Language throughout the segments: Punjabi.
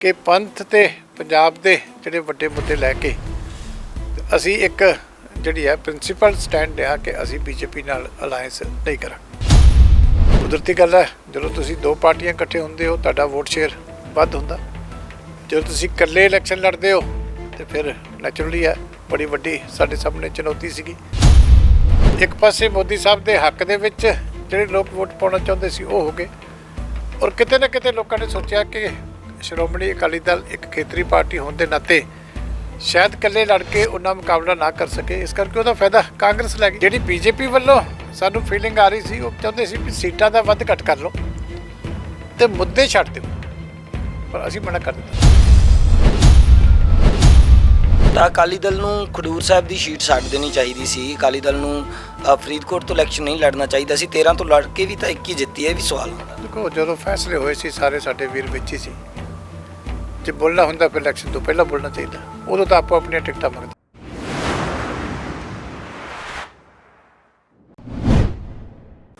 ਕਿ ਪੰਥ ਤੇ ਪੰਜਾਬ ਦੇ ਜਿਹੜੇ ਵੱਡੇ ਮੁੱਦੇ ਲੈ ਕੇ ਅਸੀਂ ਇੱਕ ਜਿਹੜੀ ਹੈ ਪ੍ਰਿੰਸੀਪਲ ਸਟੈਂਡ ਲਿਆ ਕਿ ਅਸੀਂ ਬੀਜੇਪੀ ਨਾਲ ਅਲਾਈਅੰਸ ਨਹੀਂ ਕਰਾਂਗੇ। ਕੁਦਰਤੀ ਗੱਲ ਹੈ, ਜਦੋਂ ਤੁਸੀਂ ਦੋ ਪਾਰਟੀਆਂ ਇਕੱਠੇ ਹੁੰਦੇ ਹੋ, ਤੁਹਾਡਾ ਵੋਟ ਸ਼ੇਅਰ ਵੱਧ ਹੁੰਦਾ। ਜਦੋਂ ਤੁਸੀਂ ਇਕੱਲੇ ਇਲੈਕਸ਼ਨ ਲੜਦੇ ਹੋ, ਤੇ ਫਿਰ ਨੈਚੁਰਲੀ ਹੈ, ਬੜੀ ਵੱਡੀ ਸਾਡੇ ਸਾਹਮਣੇ ਚੁਣੌਤੀ ਸੀਗੀ। ਇੱਕ ਪਾਸੇ ਮੋਦੀ ਸਾਹਿਬ ਦੇ ਹੱਕ ਦੇ ਵਿੱਚ ਜਿਹੜੇ ਲੋਕ ਵੋਟ ਪਾਉਣਾ ਚਾਹੁੰਦੇ ਸੀ, ਉਹ ਹੋ ਗਏ। ਔਰ ਕਿਤੇ ਨਾ ਕਿਤੇ ਲੋਕਾਂ ਨੇ ਸੋਚਿਆ ਕਿ ਸ਼੍ਰੋਮਣੀ ਅਕਾਲੀ ਦਲ ਇੱਕ ਖੇਤਰੀ ਪਾਰਟੀ ਹੋਣ ਦੇ ਨਾਤੇ ਸ਼ਾਇਦ ਇਕੱਲੇ ਲੜ ਕੇ ਉਹਨਾਂ ਮੁਕਾਬਲਾ ਨਾ ਕਰ ਸਕੇ ਇਸ ਕਰਕੇ ਉਹਦਾ ਫਾਇਦਾ ਕਾਂਗਰਸ ਲੈ ਗਈ। ਜਿਹੜੀ ਬੀਜੇਪੀ ਵੱਲੋਂ ਸਾਨੂੰ ਫੀਲਿੰਗ ਆ ਰਹੀ ਸੀ ਉਹ ਚਾਹੁੰਦੇ ਸੀ ਵੀ ਸੀਟਾਂ ਦਾ ਵੱਧ ਘੱਟ ਕਰ ਲਓ ਤੇ ਮੁੱਦੇ ਛੱਡ ਦਿਓ। ਪਰ ਅਸੀਂ ਮਨਾ ਕਰ ਦਿੱਤਾ। ਤਾਂ ਅਕਾਲੀ ਦਲ ਨੂੰ ਖਡੂਰ ਸਾਹਿਬ ਦੀ ਸੀਟ ਛੱਡ ਦੇਣੀ ਚਾਹੀਦੀ ਸੀ। ਅਕਾਲੀ ਦਲ ਨੂੰ ਫਰੀਦਕੋਟ ਤੋਂ ਇਲੈਕਸ਼ਨ ਨਹੀਂ ਲੜਨਾ ਚਾਹੀਦਾ ਸੀ। 13 ਤੋਂ ਲੜ ਕੇ ਵੀ ਤਾਂ ਇੱਕ ਹੀ ਜਿੱਤੀ ਹੈ ਇਹ ਵੀ ਸਵਾਲ ਹੁੰਦਾ। ਦੇਖੋ ਜਦੋਂ ਫੈਸਲੇ ਹੋਏ ਸੀ ਸਾਰੇ ਸਾਡੇ ਵੀਰ ਵਿੱਚ ਹੀ ਸੀ। ਜੇ ਬੋਲਣਾ ਹੁੰਦਾ ਫਿਰ ਇਲੈਕਸ਼ਨ ਤੋਂ ਪਹਿਲਾਂ ਬੋਲਣਾ ਚਾਹੀਦਾ। ਉਦੋਂ ਤਾਂ ਆਪੋ ਆਪਣੀਆਂ ਟਿਕਟਾਂ ਮੰਗਦੇ।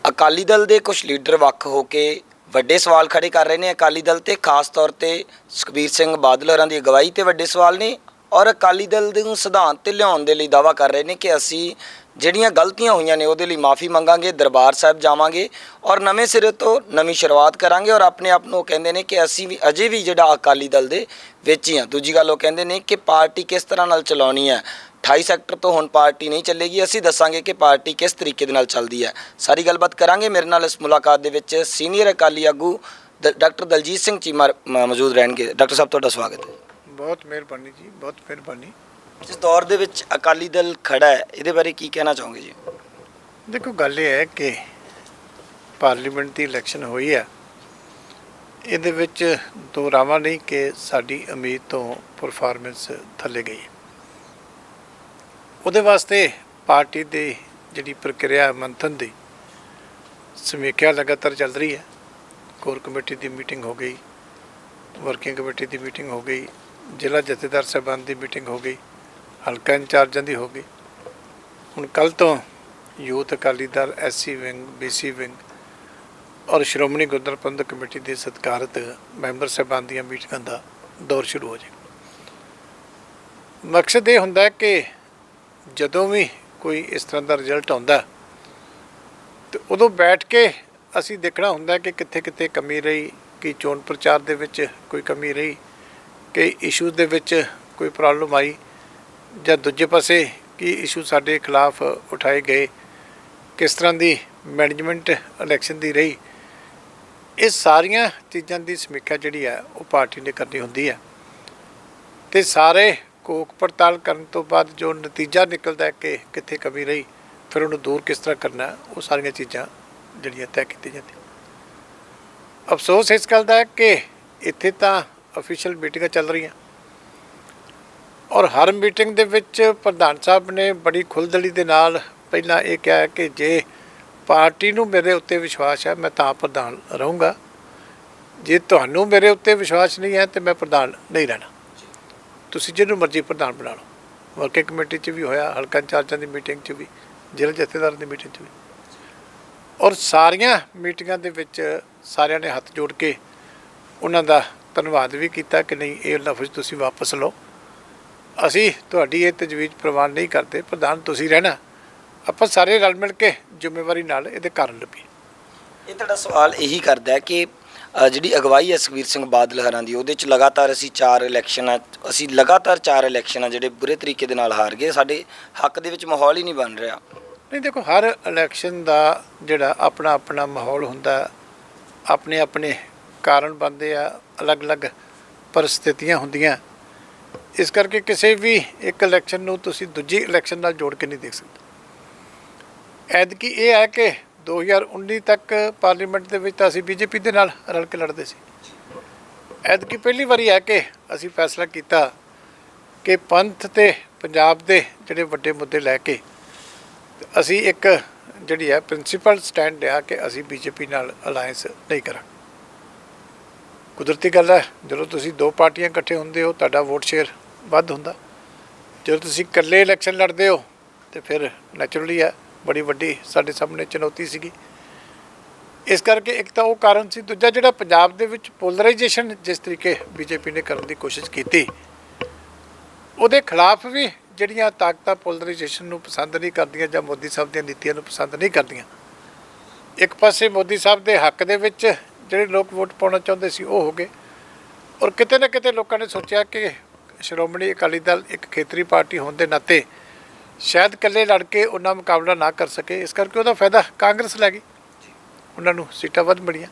ਅਕਾਲੀ ਦਲ ਦੇ ਕੁਝ ਲੀਡਰ ਵੱਖ ਹੋ ਕੇ ਵੱਡੇ ਸਵਾਲ ਖੜੇ ਕਰ ਰਹੇ ਨੇ। ਅਕਾਲੀ ਦਲ ਤੇ ਖਾਸ ਤੌਰ ਤੇ ਸੁਖਬੀਰ ਸਿੰਘ ਬਾਦਲ ਹੋਰਾਂ ਦੀ ਅਗਵਾਈ ਤੇ ਵੱਡੇ ਸਵਾਲ ਨੇ ਔਰ ਅਕਾਲੀ ਦਲ ਦੇ ਨੂੰ ਸਿਧਾਂਤ ਤੇ ਲਿਆਉਣ ਦੇ ਲਈ ਦਾਵਾ ਕਰ ਰਹੇ ਨੇ ਕਿ ਅਸੀਂ ਜਿਹੜੀਆਂ ਗਲਤੀਆਂ ਹੋਈਆਂ ਨੇ, ਉਹਦੇ ਲਈ ਮਾਫੀ ਮੰਗਾਂਗੇ, ਦਰਬਾਰ ਸਾਹਿਬ ਜਾਵਾਂਗੇ ਔਰ ਨਵੇਂ ਸਿਰੇ ਤੋਂ ਨਵੀਂ ਸ਼ੁਰੂਆਤ ਕਰਾਂਗੇ ਔਰ ਆਪਣੇ ਆਪ ਨੂੰ ਉਹ ਕਹਿੰਦੇ ਨੇ ਕਿ ਅਸੀਂ ਵੀ ਅਜੇ ਵੀ ਜਿਹੜਾ ਅਕਾਲੀ ਦਲ ਦੇ ਵਿੱਚ ਹੀ ਹਾਂ। ਦੂਜੀ ਗੱਲ ਉਹ ਕਹਿੰਦੇ ਨੇ ਕਿ ਪਾਰਟੀ ਕਿਸ ਤਰ੍ਹਾਂ ਨਾਲ ਚਲਾਉਣੀ ਹੈ? 28 ਸੈਕਟਰ ਤੋਂ ਹੁਣ ਪਾਰਟੀ ਨਹੀਂ ਚੱਲੇਗੀ। ਅਸੀਂ ਦੱਸਾਂਗੇ ਕਿ ਪਾਰਟੀ ਕਿਸ ਤਰੀਕੇ ਦੇ ਨਾਲ ਚੱਲਦੀ ਹੈ। ਸਾਰੀ ਗੱਲਬਾਤ ਕਰਾਂਗੇ। ਮੇਰੇ ਨਾਲ ਇਸ ਮੁਲਾਕਾਤ ਦੇ ਵਿੱਚ ਸੀਨੀਅਰ ਅਕਾਲੀ ਆਗੂ ਡ- ਡਾਕਟਰ ਦਲਜੀਤ ਸਿੰਘ ਚੀਮਾ ਮੌਜੂਦ ਰਹਿਣਗੇ। ਡਾਕਟਰ ਸਾਹਿਬ, ਤੁਹਾਡਾ ਸਵਾਗਤ ਹੈ। ਬਹੁਤ ਮਿਹਰਬਾਨੀ ਜੀ, ਬਹੁਤ ਮਿਹਰਬਾਨੀ। ਜਿਸ ਦੌਰ ਦੇ ਵਿੱਚ ਅਕਾਲੀ ਦਲ ਖੜਾ ਹੈ, ਇਹਦੇ ਬਾਰੇ ਕੀ ਕਹਿਣਾ ਚਾਹੋਗੇ ਜੀ? ਦੇਖੋ, ਗੱਲ ਇਹ ਹੈ ਕਿ ਪਾਰਲੀਮੈਂਟ ਦੀ ਇਲੈਕਸ਼ਨ ਹੋਈ ਹੈ। ਇਹਦੇ ਵਿੱਚ ਦੋ ਰਾਵਾਂ ਨਹੀਂ ਕਿ ਸਾਡੀ ਉਮੀਦ ਤੋਂ ਪਰਫਾਰਮੈਂਸ ਥੱਲੇ ਗਈ। ਉਹਦੇ ਵਾਸਤੇ ਪਾਰਟੀ ਦੀ ਜਿਹੜੀ ਪ੍ਰਕਿਰਿਆ ਮੰਥਨ ਦੀ ਸਮੀਖਿਆ ਲਗਾਤਾਰ ਚੱਲ ਰਹੀ ਹੈ। ਕੋਰ ਕਮੇਟੀ ਦੀ ਮੀਟਿੰਗ ਹੋ ਗਈ, ਵਰਕਿੰਗ ਕਮੇਟੀ ਦੀ ਮੀਟਿੰਗ ਹੋ ਗਈ, ਜ਼ਿਲ੍ਹਾ ਜਥੇਦਾਰ ਸਾਹਿਬਾਨ ਦੀ ਮੀਟਿੰਗ ਹੋ ਗਈ। ਹਲਕਾ ਇੰਚਾਰਜਾਂ ਦੀ ਹੋ ਗਈ। ਹੁਣ ਕੱਲ ਤੋਂ youth Akali Dal SC wing BC wing ਔਰ ਸ਼੍ਰੋਮਣੀ ਗੁਰਦੁਆਰਾ ਪ੍ਰਬੰਧਕ ਕਮੇਟੀ ਦੇ ਸਤਿਕਾਰਤ ਮੈਂਬਰ ਸਾਹਿਬਾਨ ਦੀਆਂ ਮੀਟਿੰਗਾਂ ਦਾ ਦੌਰ ਸ਼ੁਰੂ ਹੋ ਜਾਏ। ਮਕਸਦ ਇਹ ਹੁੰਦਾ ਕਿ ਜਦੋਂ ਵੀ ਕੋਈ ਇਸ ਤਰ੍ਹਾਂ ਦਾ ਰਿਜ਼ਲਟ ਆਉਂਦਾ ਤੇ ਉਦੋਂ ਬੈਠ ਕੇ ਅਸੀਂ ਦੇਖਣਾ ਹੁੰਦਾ ਕਿ ਕਿੱਥੇ ਕਿੱਥੇ ਕਮੀ ਰਹੀ, ਕਿ ਚੋਣ ਪ੍ਰਚਾਰ ਦੇ ਵਿੱਚ ਕੋਈ ਕਮੀ ਰਹੀ, ਕਿ ਇਸ਼ੂਜ਼ ਦੇ ਵਿੱਚ ਕੋਈ ਪ੍ਰੋਬਲਮ ਆਈ। ਜਾਂ ਦੂਜੇ ਪਾਸੇ ਕੀ ਇਸ਼ੂ ਸਾਡੇ ਖਿਲਾਫ ਉਠਾਏ ਗਏ, ਕਿਸ ਤਰ੍ਹਾਂ ਦੀ ਮੈਨੇਜਮੈਂਟ ਇਲੈਕਸ਼ਨ ਦੀ ਰਹੀ, ਇਹ ਸਾਰੀਆਂ ਚੀਜ਼ਾਂ ਦੀ ਸਮੀਖਿਆ ਜਿਹੜੀ ਹੈ ਉਹ ਪਾਰਟੀ ਨੇ ਕਰਨੀ ਹੁੰਦੀ ਹੈ। ਤੇ ਸਾਰੇ ਕੋਕ ਪੜਤਾਲ ਕਰਨ ਤੋਂ ਬਾਅਦ ਜੋ ਨਤੀਜਾ ਨਿਕਲਦਾ ਹੈ ਕਿ ਕਿੱਥੇ ਕਮੀ ਰਹੀ, ਫਿਰ ਉਹਨੂੰ ਦੂਰ ਕਿਸ ਤਰ੍ਹਾਂ ਕਰਨਾ, ਉਹ ਸਾਰੀਆਂ ਚੀਜ਼ਾਂ ਜਿਹੜੀਆਂ ਤੈਅ ਕੀਤੀਆਂ ਜਾਂਦੀਆਂ। ਅਫਸੋਸ ਇਸ ਗੱਲ ਦਾ ਹੈ ਕਿ ਇੱਥੇ ਤਾਂ ਅਫੀਸ਼ੀਅਲ ਮੀਟਿੰਗਾਂ ਚੱਲ ਰਹੀਆਂ। ਔਰ ਹਰ ਮੀਟਿੰਗ ਦੇ ਵਿੱਚ ਪ੍ਰਧਾਨ ਸਾਹਿਬ ਨੇ ਬੜੀ ਖੁੱਲਦਲੀ ਦੇ ਨਾਲ ਪਹਿਲਾਂ ਇਹ ਕਿਹਾ ਕਿ ਜੇ ਪਾਰਟੀ ਨੂੰ ਮੇਰੇ ਉੱਤੇ ਵਿਸ਼ਵਾਸ ਹੈ, ਮੈਂ ਤਾਂ ਪ੍ਰਧਾਨ ਰਹੂੰਗਾ। ਜੇ ਤੁਹਾਨੂੰ ਮੇਰੇ ਉੱਤੇ ਵਿਸ਼ਵਾਸ ਨਹੀਂ ਹੈ, ਤੇ ਮੈਂ ਪ੍ਰਧਾਨ ਨਹੀਂ ਰਹਿਣਾ। ਤੁਸੀਂ ਜਿਹਨੂੰ ਮਰਜ਼ੀ ਪ੍ਰਧਾਨ ਬਣਾ ਲਓ। ਵਰਕਿੰਗ ਕਮੇਟੀ 'ਚ ਵੀ ਹੋਇਆ, ਹਲਕਾ ਇੰਚਾਰਜਾਂ ਦੀ ਮੀਟਿੰਗ 'ਚ ਵੀ, ਜ਼ਿਲ੍ਹਾ ਜਥੇਦਾਰ ਦੀ ਮੀਟਿੰਗ 'ਚ ਵੀ। ਔਰ ਸਾਰੀਆਂ ਮੀਟਿੰਗਾਂ ਦੇ ਵਿੱਚ ਸਾਰਿਆਂ ਨੇ ਹੱਥ ਜੋੜ ਕੇ ਉਹਨਾਂ ਦਾ ਧੰਨਵਾਦ ਵੀ ਕੀਤਾ ਕਿ ਨਹੀਂ, ਇਹ ਲਫ਼ਜ਼ ਤੁਸੀਂ ਵਾਪਸ ਲਓ। ਅਸੀਂ ਤੁਹਾਡੀ ਇਹ ਤਜਵੀਜ਼ ਪ੍ਰਵਾਨ ਨਹੀਂ ਕਰਦੇ ਪ੍ਰਧਾਨ ਤੁਸੀਂ ਰਹਿਣਾ। ਆਪਾਂ ਸਾਰੇ ਰਲ ਮਿਲ ਕੇ ਜ਼ਿੰਮੇਵਾਰੀ ਨਾਲ ਇਹਦੇ ਕਾਰਨ ਲੱਭੀਏ। ਇਹ ਤੁਹਾਡਾ ਸਵਾਲ ਇਹੀ ਕਰਦਾ ਹੈ ਕਿ ਅ, ਜਿਹੜੀ ਅਗਵਾਈ ਹੈ ਸੁਖਬੀਰ ਸਿੰਘ ਬਾਦਲ ਹਰਾਂ ਦੀ ਉਹਦੇ ਚ ਲਗਾਤਾਰ ਅਸੀਂ ਚਾਰ ਇਲੈਕਸ਼ਨਾਂ ਅਸੀਂ ਲਗਾਤਾਰ ਚਾਰ ਇਲੈਕਸ਼ਨਾਂ ਜਿਹੜੇ ਬੁਰੇ ਤਰੀਕੇ ਦੇ ਨਾਲ ਹਾਰ ਗਏ ਸਾਡੇ ਹੱਕ ਦੇ ਵਿੱਚ ਮਾਹੌਲ ਹੀ ਨਹੀਂ ਬਣ ਰਿਹਾ। ਨਹੀਂ ਦੇਖੋ ਹਰ ਇਲੈਕਸ਼ਨ ਦਾ ਜਿਹੜਾ ਆਪਣਾ ਆਪਣਾ ਮਾਹੌਲ ਹੁੰਦਾ ਆਪਣੇ ਆਪਣੇ ਕਾਰਨ ਬਣਦੇ ਆ ਅਲੱਗ-ਅਲੱਗ ਪਰਿਸਥਿਤੀਆਂ ਹੁੰਦੀਆਂ। ਇਸ ਕਰਕੇ ਕਿਸੇ ਵੀ ਇੱਕ ਇਲੈਕਸ਼ਨ ਨੂੰ ਤੁਸੀਂ ਦੂਜੀ ਇਲੈਕਸ਼ਨ ਨਾਲ ਜੋੜ ਕੇ ਨਹੀਂ ਦੇਖ ਸਕਦੇ। ਐਦਕੀ ਇਹ ਹੈ ਕਿ 2019 ਤੱਕ ਪਾਰਲੀਮੈਂਟ ਦੇ ਵਿੱਚ ਤਾਂ ਅਸੀਂ ਬੀਜੇਪੀ ਦੇ ਨਾਲ ਰਲ ਕੇ ਲੜਦੇ ਸੀ। ਐਦਕੀ ਪਹਿਲੀ ਵਾਰੀ ਹੈ ਕਿ ਅਸੀਂ ਫੈਸਲਾ ਕੀਤਾ ਕਿ ਪੰਥ ਤੇ ਪੰਜਾਬ ਦੇ ਜਿਹੜੇ ਵੱਡੇ ਮੁੱਦੇ ਲੈ ਕੇ ਅਸੀਂ ਇੱਕ ਜਿਹੜੀ ਹੈ ਪ੍ਰਿੰਸੀਪਲ ਸਟੈਂਡ ਲਿਆ ਕਿ ਅਸੀਂ ਬੀਜੇਪੀ ਨਾਲ ਅਲਾਈਅੰਸ ਨਹੀਂ ਕਰਾਂਗੇ। ਕੁਦਰਤੀ ਗੱਲ ਹੈ, ਜਦੋਂ ਤੁਸੀਂ ਦੋ ਪਾਰਟੀਆਂ ਇਕੱਠੇ ਹੁੰਦੇ ਹੋ, ਤੁਹਾਡਾ ਵੋਟ ਸ਼ੇਅਰ ਵੱਧ ਹੁੰਦਾ। ਜਦੋਂ ਤੁਸੀਂ ਇਕੱਲੇ ਇਲੈਕਸ਼ਨ ਲੜਦੇ ਹੋ, ਤੇ ਫਿਰ ਨੈਚੁਰਲੀ ਹੈ, ਬੜੀ ਵੱਡੀ ਸਾਡੇ ਸਾਹਮਣੇ ਚੁਣੌਤੀ ਸੀਗੀ। ਇਸ ਕਰਕੇ ਇੱਕ ਤਾਂ ਉਹ ਕਾਰਨ ਸੀ, ਦੂਜਾ ਜਿਹੜਾ ਪੰਜਾਬ ਦੇ ਵਿੱਚ ਪੋਲਰਾਈਜੇਸ਼ਨ ਜਿਸ ਤਰੀਕੇ ਬੀਜੇਪੀ ਨੇ ਕਰਨ ਦੀ ਕੋਸ਼ਿਸ਼ ਕੀਤੀ, ਉਹਦੇ ਖਿਲਾਫ ਵੀ ਜਿਹੜੀਆਂ ਤਾਕਤਾਂ ਪੋਲਰਾਈਜੇਸ਼ਨ ਨੂੰ ਪਸੰਦ ਨਹੀਂ ਕਰਦੀਆਂ ਜਾਂ ਮੋਦੀ ਸਾਹਿਬ ਦੀਆਂ ਨੀਤੀਆਂ ਨੂੰ ਪਸੰਦ ਨਹੀਂ ਕਰਦੀਆਂ। ਇੱਕ ਪਾਸੇ ਮੋਦੀ ਸਾਹਿਬ ਦੇ ਹੱਕ ਦੇ ਵਿੱਚ ਜਿਹੜੇ ਲੋਕ ਵੋਟ ਪਾਉਣਾ ਚਾਹੁੰਦੇ ਸੀ ਉਹ ਹੋ ਗਏ। ਔਰ ਕਿਤੇ ਨਾ ਕਿਤੇ ਲੋਕਾਂ ਨੇ ਸੋਚਿਆ ਕਿ ਸ਼੍ਰੋਮਣੀ ਅਕਾਲੀ ਦਲ ਇੱਕ ਖੇਤਰੀ ਪਾਰਟੀ ਹੋਣ ਦੇ ਨਾਤੇ ਸ਼ਾਇਦ ਇਕੱਲੇ ਲੜ ਕੇ ਉਹਨਾਂ ਮੁਕਾਬਲਾ ਨਾ ਕਰ ਸਕੇ। ਇਸ ਕਰਕੇ ਉਹਦਾ ਫਾਇਦਾ ਕਾਂਗਰਸ ਲੈ ਗਈ। ਉਹਨਾਂ ਨੂੰ ਸੀਟਾਂ ਵੱਧ ਮਿਲੀਆਂ।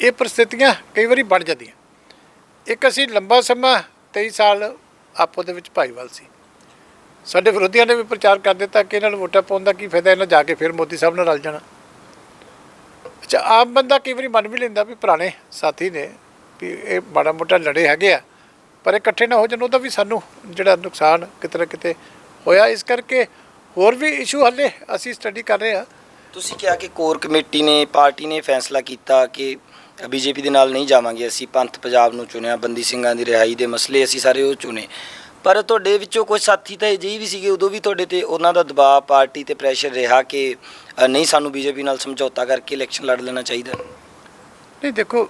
ਇਹ ਪਰਿਸਥਿਤੀਆਂ ਕਈ ਵਾਰੀ ਬਣ ਜਾਂਦੀਆਂ। ਇੱਕ ਅਸੀਂ ਲੰਬਾ ਸਮਾਂ 23 ਸਾਲ ਆਪੋ ਦੇ ਵਿੱਚ ਭਾਈਵਾਲ ਸੀ। ਸਾਡੇ ਵਿਰੋਧੀਆਂ ਨੇ ਵੀ ਪ੍ਰਚਾਰ ਕਰ ਦਿੱਤਾ ਕਿ ਇਹਨਾਂ ਨੂੰ ਵੋਟਾਂ ਪਾਉਣ ਦਾ ਕੀ ਫਾਇਦਾ, ਇਹਨਾਂ ਜਾ ਕੇ ਫਿਰ ਮੋਦੀ ਸਾਹਿਬ ਨਾਲ ਰਲ ਜਾਣਾ। ਅੱਛਾ, ਆਮ ਬੰਦਾ ਕਈ ਵਾਰੀ ਮੰਨ ਵੀ ਲੈਂਦਾ ਵੀ ਪੁਰਾਣੇ ਸਾਥੀ ਨੇ ਵੀ ਇਹ ਮਾੜਾ ਮੋਟਾ ਲੜੇ ਹੈਗੇ ਆ, ਪਰ ਇਕੱਠੇ ਨਾ ਹੋ ਜਾਣ ਉਹਦਾ ਵੀ ਸਾਨੂੰ ਜਿਹੜਾ ਨੁਕਸਾਨ ਕਿਤੇ ਨਾ ਕਿਤੇ ਹੋਇਆ। ਇਸ ਕਰਕੇ ਹੋਰ ਵੀ ਇਸ਼ੂ ਹੱਲੇ ਅਸੀਂ ਸਟੱਡੀ ਕਰ ਰਹੇ ਹਾਂ। ਤੁਸੀਂ ਕਿਹਾ ਕਿ ਕੋਰ ਕਮੇਟੀ ਨੇ, ਪਾਰਟੀ ਨੇ ਫੈਸਲਾ ਕੀਤਾ ਕਿ ਬੀਜੇਪੀ ਦੇ ਨਾਲ ਨਹੀਂ ਜਾਵਾਂਗੇ, ਅਸੀਂ ਪੰਥ ਪੰਜਾਬ ਨੂੰ ਚੁਣਿਆ, ਬੰਦੀ ਸਿੰਘਾਂ ਦੀ ਰਿਹਾਈ ਦੇ ਮਸਲੇ ਅਸੀਂ ਸਾਰੇ ਉਹ ਚੁਣੇ। ਪਰ ਤੁਹਾਡੇ ਵਿੱਚੋਂ ਕੁਝ ਸਾਥੀ ਤਾਂ ਅਜਿਹੇ ਵੀ ਸੀਗੇ ਉਦੋਂ ਵੀ ਤੁਹਾਡੇ ਤੇ ਉਹਨਾਂ ਦਾ ਦਬਾਅ ਪਾਰਟੀ ਤੇ ਪ੍ਰੈਸ਼ਰ ਰਿਹਾ ਕਿ ਅ, ਨਹੀਂ ਸਾਨੂੰ ਬੀਜੇਪੀ ਨਾਲ ਸਮਝੌਤਾ ਕਰਕੇ ਇਲੈਕਸ਼ਨ ਲੜ ਲੈਣਾ ਚਾਹੀਦਾ। ਨਹੀਂ ਦੇਖੋ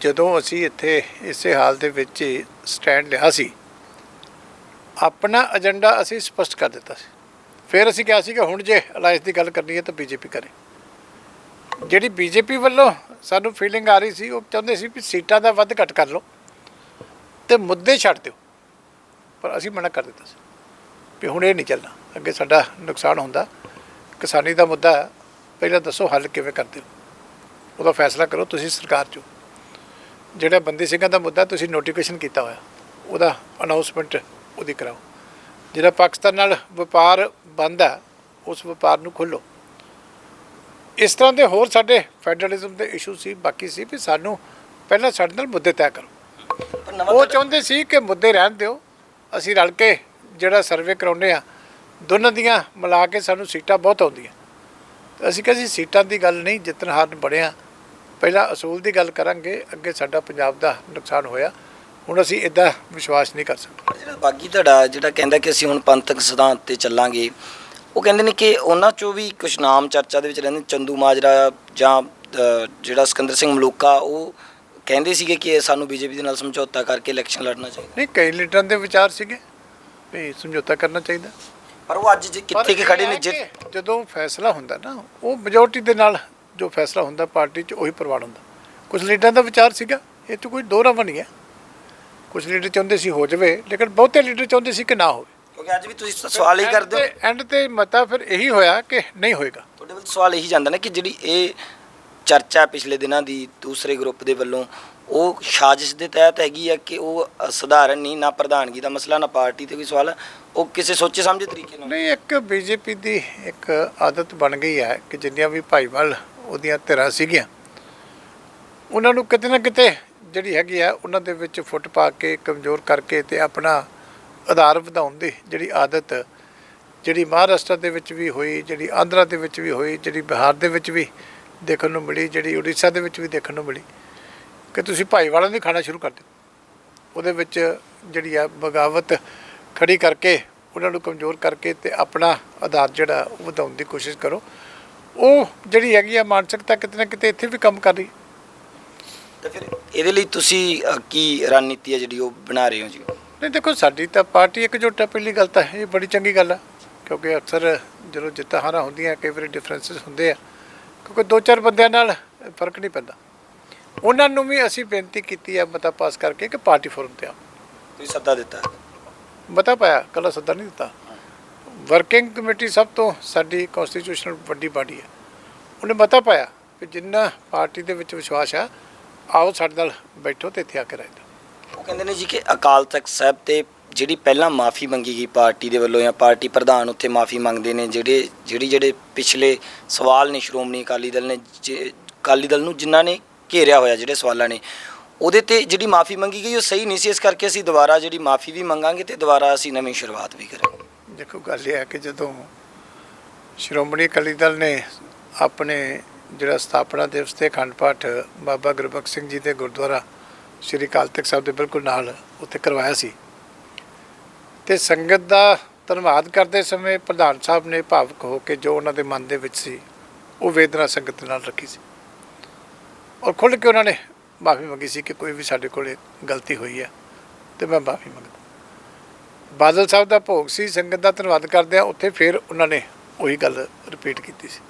ਜਦੋਂ ਅਸੀਂ ਇੱਥੇ ਇਸੇ ਹਾਲ ਦੇ ਵਿੱਚ ਸਟੈਂਡ ਲਿਆ ਸੀ ਆਪਣਾ ਏਜੰਡਾ ਅਸੀਂ ਸਪਸ਼ਟ ਕਰ ਦਿੱਤਾ ਸੀ। ਫਿਰ ਅਸੀਂ ਕਿਹਾ ਸੀ ਕਿ ਹੁਣ ਜੇ ਅਲਾਈਅੰਸ ਦੀ ਗੱਲ ਕਰਨੀ ਹੈ ਤਾਂ ਬੀਜੇਪੀ ਕਰੇ। ਜਿਹੜੀ ਬੀਜੇਪੀ ਵੱਲੋਂ ਸਾਨੂੰ ਫੀਲਿੰਗ ਆ ਰਹੀ ਸੀ ਉਹ ਚਾਹੁੰਦੇ ਸੀ ਵੀ ਸੀਟਾਂ ਦਾ ਵੱਧ ਘੱਟ ਕਰ ਲਓ ਤੇ ਮੁੱਦੇ ਛੱਡ ਦਿਓ। ਪਰ ਅਸੀਂ ਮਨਾ ਕਰ ਦਿੱਤਾ ਸੀ ਵੀ ਹੁਣ ਇਹ ਨਹੀਂ ਚੱਲਣਾ। ਅੱਗੇ ਸਾਡਾ ਨੁਕਸਾਨ ਹੁੰਦਾ। ਕਿਸਾਨੀ ਦਾ ਮੁੱਦਾ ਪਹਿਲਾਂ ਦੱਸੋ ਹੱਲ ਕਿਵੇਂ ਕਰਦੇ ਹੋ? ਉਹਦਾ ਫੈਸਲਾ ਕਰੋ ਤੁਸੀਂ ਸਰਕਾਰ 'ਚੋਂ। ਜਿਹੜਾ ਬੰਦੀ ਸਿੰਘਾਂ ਦਾ ਮੁੱਦਾ ਤੁਸੀਂ ਨੋਟੀਫਿਕੇਸ਼ਨ ਕੀਤਾ ਹੋਇਆ। ਉਹਦਾ ਅਨਾਉਂਸਮੈਂਟ ਉਹਦੀ ਕਰਾਓ। ਜਿਹੜਾ ਪਾਕਿਸਤਾਨ ਨਾਲ ਵਪਾਰ ਬੰਦ ਹੈ ਉਸ ਵਪਾਰ ਨੂੰ ਖੋਲੋ ਇਸ ਤਰ੍ਹਾਂ ਦੇ ਹੋਰ ਸਾਡੇ ਫੈਡਰਲਿਜ਼ਮ ਦੇ ਇਸ਼ੂ ਸੀ ਬਾਕੀ ਸੀ ਵੀ ਸਾਨੂੰ ਪਹਿਲਾਂ ਸਾਡੇ ਨਾਲ ਮੁੱਦੇ ਤੈਅ ਕਰੋ। ਉਹ ਚਾਹੁੰਦੇ ਸੀ ਕਿ ਮੁੱਦੇ ਰਹਿਣ ਦਿਓ। ਅਸੀਂ ਰਲ ਕੇ ਜਿਹੜਾ ਸਰਵੇ ਕਰਾਉਂਦੇ ਆ ਦੋਨਾਂ ਦੀਆਂ ਮਿਲਾ ਕੇ ਸਾਨੂੰ ਸੀਟਾਂ ਬਹੁਤ ਆਉਂਦੀਆਂ। ਤੇ ਅਸੀਂ ਕਹਿੰਦੇ ਸੀਟਾਂ ਦੀ ਗੱਲ ਨਹੀਂ, ਜਿੱਤਣ ਹਾਰਨ ਬੜਿਆ ਪਹਿਲਾਂ ਅਸੂਲ ਦੀ ਗੱਲ ਕਰਾਂਗੇ, ਅੱਗੇ ਸਾਡਾ ਪੰਜਾਬ ਦਾ ਨੁਕਸਾਨ ਹੋਇਆ। ਹੁਣ ਅਸੀਂ ਇਦਾਂ ਵਿਸ਼ਵਾਸ ਨਹੀਂ ਕਰ ਸਕਦੇ। ਜਿਹੜਾ ਬਾਗੀ ਧੜਾ, ਜਿਹੜਾ ਕਹਿੰਦਾ ਕਿ ਅਸੀਂ ਹੁਣ ਪੰਥਕ ਸਿਧਾਂਤ ਤੇ ਚੱਲਾਂਗੇ, ਉਹ ਕਹਿੰਦੇ ਨੇ ਕਿ ਉਹਨਾਂ ਚੋਂ ਵੀ ਕੁਝ ਨਾਮ ਚਰਚਾ ਦੇ ਵਿੱਚ ਰਹਿੰਦੇ ਚੰਦੂ ਮਾਜਰਾ ਜਾਂ ਜਿਹੜਾ ਸਿਕੰਦਰ ਸਿੰਘ ਮਲੂਕਾ, ਉਹ ਕਹਿੰਦੇ ਸੀਗੇ ਕਿ ਸਾਨੂੰ ਬੀਜੇਪੀ ਦੇ ਨਾਲ ਸਮਝੌਤਾ ਕਰਕੇ ਇਲੈਕਸ਼ਨ ਲੜਨਾ ਚਾਹੀਦਾ। ਨਹੀਂ ਕਈ ਲੀਡਰਾਂ ਦੇ ਵਿਚਾਰ ਸੀਗੇ ਵੀ ਸਮਝੌਤਾ ਕਰਨਾ ਚਾਹੀਦਾ। ਪਰ ਉਹ ਅੱਜ ਜੇ ਕਿੱਥੇ ਕਿ ਖੜੇ ਇਹ ਨੇ ਜਿੱਤ ਜਦੋਂ ਫੈਸਲਾ ਹੁੰਦਾ ਨਾ ਉਹ ਮੈਜੋਰਟੀ ਦੇ ਨਾਲ ਜੋ ਫੈਸਲਾ ਹੁੰਦਾ ਪਾਰਟੀ 'ਚ ਉਹੀ ਪ੍ਰਵਾਨ ਹੁੰਦਾ। ਕੁਝ ਲੀਡਰਾਂ ਦਾ ਵਿਚਾਰ ਸੀਗਾ ਇਹ 'ਚ ਕੋਈ ਦੋ ਰਾਵਾਂ ਨਹੀਂ ਹੈ ਕੁਝ ਲੀਡਰ ਚਾਹੁੰਦੇ ਸੀ ਹੋ ਜਾਵੇ ਲੇਕਿਨ ਬਹੁਤੇ ਲੀਡਰ ਚਾਹੁੰਦੇ ਸੀ ਕਿ ਨਾ ਹੋਵੇ। ਕਿਉਂਕਿ ਅੱਜ ਵੀ ਤੁਸੀਂ ਸਵਾਲ ਹੀ ਕਰਦੇ ਹੋ। ਐਂਡ ਤੇ ਮਤਾ ਫਿਰ ਇਹੀ ਹੋਇਆ ਕਿ ਨਹੀਂ ਹੋਏਗਾ। ਤੁਹਾਡੇ ਵੱਲ ਸਵਾਲ ਇਹੀ ਜਾਂਦਾ ਨਾ ਕਿ ਜਿਹੜੀ ਇਹ ਚਰਚਾ ਪਿਛਲੇ ਦਿਨਾਂ ਦੀ ਦੂਸਰੇ ਗਰੁੱਪ ਦੇ ਵੱਲੋਂ, ਉਹ ਸਾਜ਼ਿਸ਼ ਦੇ ਤਹਿਤ ਹੈਗੀ ਆ ਕਿ ਉਹ ਸਧਾਰਨ ਨਹੀਂ, ਨਾ ਪ੍ਰਧਾਨਗੀ ਦਾ ਮਸਲਾ, ਨਾ ਪਾਰਟੀ ਤੇ ਕੋਈ ਸਵਾਲ, ਉਹ ਕਿਸੇ ਸੋਚੇ ਸਮਝੇ ਤਰੀਕੇ ਨਾਲ। ਨਹੀਂ, ਇੱਕ ਬੀਜੇਪੀ ਦੀ ਇੱਕ ਆਦਤ ਬਣ ਗਈ ਹੈ ਕਿ ਜਿੰਨੀਆਂ ਵੀ ਭਾਈਵਾਲ ਉਹਦੀਆਂ ਧਿਰਾਂ ਸੀਗੀਆਂ, ਉਹਨਾਂ ਨੂੰ ਕਿਤੇ ਨਾ ਕਿਤੇ ਜਿਹੜੀ ਹੈਗੀ ਆ, ਉਹਨਾਂ ਦੇ ਵਿੱਚ ਫੁੱਟ ਪਾ ਕੇ, ਕਮਜ਼ੋਰ ਕਰਕੇ ਤੇ ਆਪਣਾ ਆਧਾਰ ਵਧਾਉਣ ਦੀ ਜਿਹੜੀ ਆਦਤ, ਜਿਹੜੀ ਮਹਾਰਾਸ਼ਟਰ ਦੇ ਵਿੱਚ ਵੀ ਹੋਈ, ਜਿਹੜੀ ਆਂਧਰਾ ਦੇ ਵਿੱਚ ਵੀ ਹੋਈ, ਜਿਹੜੀ ਬਿਹਾਰ ਦੇ ਵਿੱਚ ਵੀ ਦੇਖਣ ਨੂੰ ਮਿਲੀ ਜਿਹੜੀ ਉੜੀਸਾ ਦੇ ਵਿੱਚ ਵੀ ਦੇਖਣ ਨੂੰ ਮਿਲੀ ਕਿ ਤੁਸੀਂ ਭਾਈਵਾਲਾਂ ਦੀ ਖਾਣਾ ਸ਼ੁਰੂ ਕਰ ਦਿਓ ਉਹਦੇ ਵਿੱਚ ਜਿਹੜੀ ਆ ਬਗਾਵਤ ਖੜੀ ਕਰਕੇ ਉਹਨਾਂ ਨੂੰ ਕਮਜ਼ੋਰ ਕਰਕੇ ਤੇ ਆਪਣਾ ਆਧਾਰ ਜਿਹੜਾ ਉਹ ਵਧਾਉਣ ਦੀ ਕੋਸ਼ਿਸ਼ ਕਰੋ। ਉਹ ਜਿਹੜੀ ਹੈਗੀ ਆ ਮਾਨਸਿਕਤਾ ਕਿਤੇ ਨਾ ਕਿਤੇ ਇੱਥੇ ਵੀ ਕੰਮ ਕਰ ਰਹੀ। ਤੇ ਫਿਰ ਇਹਦੇ ਲਈ ਤੁਸੀਂ ਕੀ ਰਣਨੀਤੀ ਹੈ ਜਿਹੜੀ ਉਹ ਬਣਾ ਰਹੇ ਹੋ ਜੀ? ਨਹੀਂ ਦੇਖੋ ਸਾਡੀ ਤਾਂ ਪਾਰਟੀ ਇਕਜੁੱਟ ਹੈ ਪਹਿਲੀ ਗੱਲ ਤਾਂ ਇਹ ਬੜੀ ਚੰਗੀ ਗੱਲ ਆ। ਕਿਉਂਕਿ ਅਕਸਰ ਜਦੋਂ ਜਿੱਤਾਂ ਹਾਰਾਂ ਹੁੰਦੀਆਂ ਕਈ ਵਾਰੀ ਡਿਫਰੈਂਸਸ ਹੁੰਦੇ ਆ। ਕਿਉਂਕਿ ਦੋ ਚਾਰ ਬੰਦਿਆਂ ਨਾਲ ਫ਼ਰਕ ਨਹੀਂ ਪੈਂਦਾ। ਉਹਨਾਂ ਨੂੰ ਵੀ ਅਸੀਂ ਬੇਨਤੀ ਕੀਤੀ ਹੈ ਮਤਾ ਪਾਸ ਕਰਕੇ ਕਿ ਪਾਰਟੀ ਫੋਰਮ ਤੇ ਆਓ। ਤੁਸੀਂ ਸੱਦਾ ਦਿੱਤਾ? ਮਤਾ ਪਾਇਆ ਕੱਲਾ ਸੱਦਾ ਨਹੀਂ ਦਿੱਤਾ। ਵਰਕਿੰਗ ਕਮੇਟੀ ਸਭ ਤੋਂ ਸਾਡੀ ਕਨਸਟੀਟਿਊਸ਼ਨਲ ਵੱਡੀ ਬਾਡੀ ਹੈ। ਉਹਨੇ ਮਤਾ ਪਾਇਆ ਕਿ ਜਿੰਨਾ ਪਾਰਟੀ ਦੇ ਵਿੱਚ ਵਿਸ਼ਵਾਸ ਆ ਆਓ ਸਾਡੇ ਨਾਲ ਬੈਠੋ ਤੇ ਇੱਥੇ ਆ ਕੇ ਰਹਿ ਜਾਓ। ਉਹ ਕਹਿੰਦੇ ਨੇ ਜੀ ਕਿ ਅਕਾਲ ਤਖਤ ਸਾਹਿਬ ਤੇ ਜਿਹੜੀ ਪਹਿਲਾਂ ਮਾਫੀ ਮੰਗੀ ਗਈ ਪਾਰਟੀ ਦੇ ਵੱਲੋਂ ਜਾਂ ਪਾਰਟੀ ਪ੍ਰਧਾਨ ਉੱਥੇ ਮਾਫੀ ਮੰਗਦੇ ਨੇ, ਜਿਹੜੇ, ਜਿਹੜੀ, ਜਿਹੜੇ ਪਿਛਲੇ ਸਵਾਲ ਨੇ ਸ਼੍ਰੋਮਣੀ ਅਕਾਲੀ ਦਲ ਨੇ, ਜੇ- ਅਕਾਲੀ ਦਲ ਨੂੰ ਜਿਨ੍ਹਾਂ ਨੇ ਘੇਰਿਆ ਹੋਇਆ, ਜਿਹੜੇ ਸਵਾਲਾਂ ਨੇ, ਉਹਦੇ ਤੇ ਜਿਹੜੀ ਮਾਫੀ ਮੰਗੀ ਗਈ ਉਹ ਸਹੀ ਨਹੀਂ ਸੀ, ਇਸ ਕਰਕੇ ਅਸੀਂ ਦੁਬਾਰਾ ਜਿਹੜੀ ਮਾਫੀ ਵੀ ਮੰਗਾਂਗੇ ਤੇ ਦੁਬਾਰਾ ਅਸੀਂ ਨਵੀਂ ਸ਼ੁਰੂਆਤ ਵੀ ਕਰਾਂਗੇ। ਦੇਖੋ, ਗੱਲ ਇਹ ਹੈ ਕਿ ਜਦੋਂ ਸ਼੍ਰੋਮਣੀ ਅਕਾਲੀ ਦਲ ਨੇ ਆਪਣੇ ਜਿਹੜਾ ਸਥਾਪਨਾ ਦਿਵਸ ਤੇ ਅਖੰਡ ਪਾਠ ਬਾਬਾ ਗੁਰਬਖਸ਼ ਸਿੰਘ ਜੀ ਦੇ ਗੁਰਦੁਆਰਾ ਸ੍ਰੀ ਅਕਾਲ ਤਖਤ ਸਾਹਿਬ ਦੇ ਬਿਲਕੁਲ ਨਾਲ ਉੱਥੇ ਕਰਵਾਇਆ ਸੀ ਤੇ ਸੰਗਤ ਦਾ ਧੰਨਵਾਦ ਕਰਦੇ ਸਮੇਂ ਪ੍ਰਧਾਨ ਸਾਹਿਬ ਨੇ ਭਾਵਕ ਹੋ ਕੇ ਜੋ ਉਹਨਾਂ ਦੇ ਮਨ ਦੇ ਵਿੱਚ ਸੀ, ਉਹ ਵੇਦਨਾ ਸੰਗਤ ਨਾਲ ਰੱਖੀ ਸੀ। ਔਰ ਖੁੱਲ੍ਹ ਕੇ ਉਹਨਾਂ ਨੇ ਮਾਫੀ ਮੰਗੀ ਸੀ ਕਿ ਕੋਈ ਵੀ ਸਾਡੇ ਕੋਲੇ ਗਲਤੀ ਹੋਈ ਹੈ ਤੇ ਮੈਂ ਮਾਫੀ ਮੰਗਦਾ। ਬਾਦਲ ਸਾਹਿਬ ਦਾ ਭੋਗ ਸੀ, ਸੰਗਤ ਦਾ ਧੰਨਵਾਦ ਕਰਦੇ ਆ ਉੱਥੇ ਫਿਰ ਉਹਨਾਂ ਨੇ ਉਹੀ ਗੱਲ ਰਿਪੀਟ ਕੀਤੀ ਸੀ।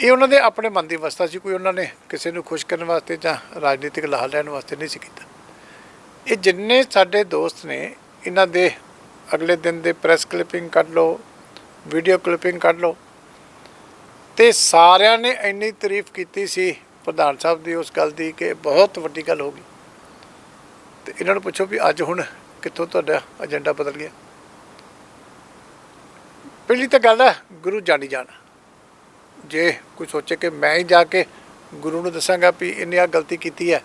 ਇਹ ਉਹਨਾਂ ਦੇ ਆਪਣੇ ਮਨ ਦੀ ਅਵਸਥਾ ਸੀ, ਕੋਈ ਉਹਨਾਂ ਨੇ ਕਿਸੇ ਨੂੰ ਖੁਸ਼ ਕਰਨ ਵਾਸਤੇ ਜਾਂ ਰਾਜਨੀਤਿਕ ਲਾਹਾ ਲੈਣ ਵਾਸਤੇ ਨਹੀਂ ਸੀ ਕੀਤਾ। ਇਹ ਜਿੰਨੇ ਸਾਡੇ ਦੋਸਤ ਨੇ ਇਹਨਾਂ ਦੇ ਅਗਲੇ ਦਿਨ ਦੇ ਪ੍ਰੈਸ ਕਲਿੱਪਿੰਗ ਕੱਢ ਲਓ, ਵੀਡੀਓ ਕਲਿੱਪਿੰਗ ਕੱਢ ਲਓ। ਤੇ ਸਾਰਿਆਂ ਨੇ ਇੰਨੀ ਤਾਰੀਫ ਕੀਤੀ ਸੀ ਪ੍ਰਧਾਨ ਸਾਹਿਬ ਦੀ ਉਸ ਗੱਲ ਦੀ ਕਿ ਬਹੁਤ ਵੱਡੀ ਗੱਲ ਹੋ ਗਈ। ਤੇ ਇਹਨਾਂ ਨੂੰ ਪੁੱਛੋ ਵੀ ਅੱਜ ਹੁਣ ਕਿੱਥੋਂ ਤੁਹਾਡਾ ਏਜੰਡਾ ਬਦਲ ਗਿਆ। ਪਹਿਲੀ ਤਾਂ ਗੱਲ ਹੈ, ਗੁਰੂ ਜਾਣੀ ਜਾਣਾ। ਜੇ ਕੋਈ ਸੋਚੇ ਕਿ ਮੈਂ ਹੀ ਜਾ ਕੇ ਗੁਰੂ ਨੂੰ ਦੱਸਾਂਗਾ ਵੀ ਇਹਨੇ ਆ ਗਲਤੀ ਕੀਤੀ ਹੈ,